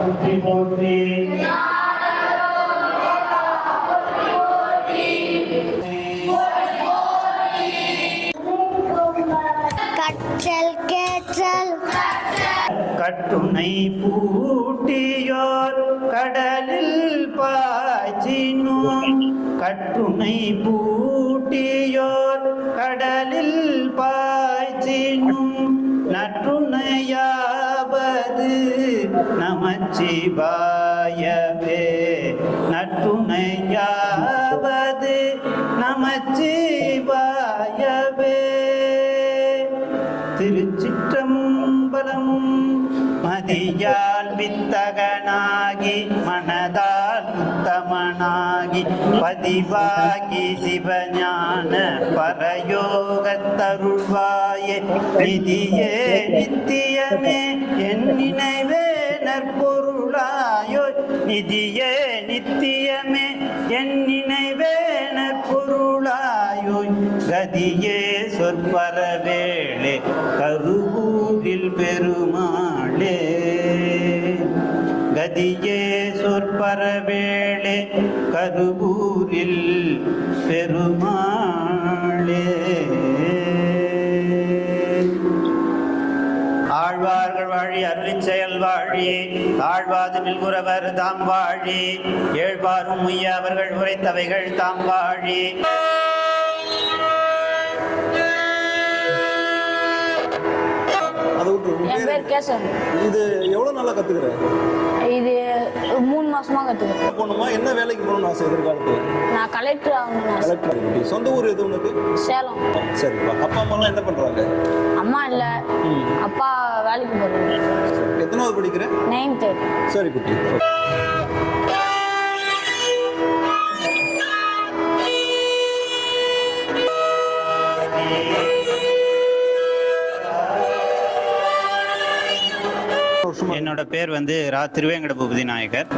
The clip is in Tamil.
புத்தி போற்றி கற்றல் கேற்றல். கட்டுனை பூட்டியோர் கடலில் பாய்ச்சினோம். கட்டுனை பூட்டியோர் கடலில் பாய்ச்சினும். நற்றுணையா நமச்சிவாயவே. நட்டுணையாவது நமச்சிவாயவே. திருச்சிற்றம்பலம் மதியால் வித்தகனாகி மனதால் உத்தமனாகி பதிவாகி சிவஞான பரயோகத்தருள்வாயே நிதியே நித்தியமே என் நினைவே நற்பொருளாயோ? நிதியே நித்தியமே. என் நினைவே நற்பொருளாயோ? கதியே சொற்பரவேளே. கருவூரில் பெருமாளே. கதியே சொற்பரவேளே. கருவூரில் பெருமாளே. ஆழ்வார்கள் வாழி அருளிச் செயல் வாழி. ஆழ்வாது நில்குறவர் தாம் வாழி. ஏழ்வாரும் உய்ய அவர்கள் உரைத்தவைகள் தாம் வாழி. அதை விட்டு இது எவ்வளோ நாளாக கற்றுக்கிறேன் இது மூணு மாசமா கத்துக்கிறேன். போகணுமா? என்ன வேலைக்கு போகணும்னு ஆசை எதிர்காலத்தில்? நான் கலெக்டர் ஆகணும்னு ஆசை. கலெக்டர் சொந்த ஊர் எது உனக்கு? சேலம். சரிப்பா. அப்பா அம்மாலாம் என்ன பண்ணுறாங்க அம்மா இல்ல. அப்பா வேலைக்கு போறாரு எத்தனாவது படிக்கிற நைன்த்து சரி குட்டி. என்னோட பேர் வந்து ரா திருவேங்கட பூபதி நாயகர்.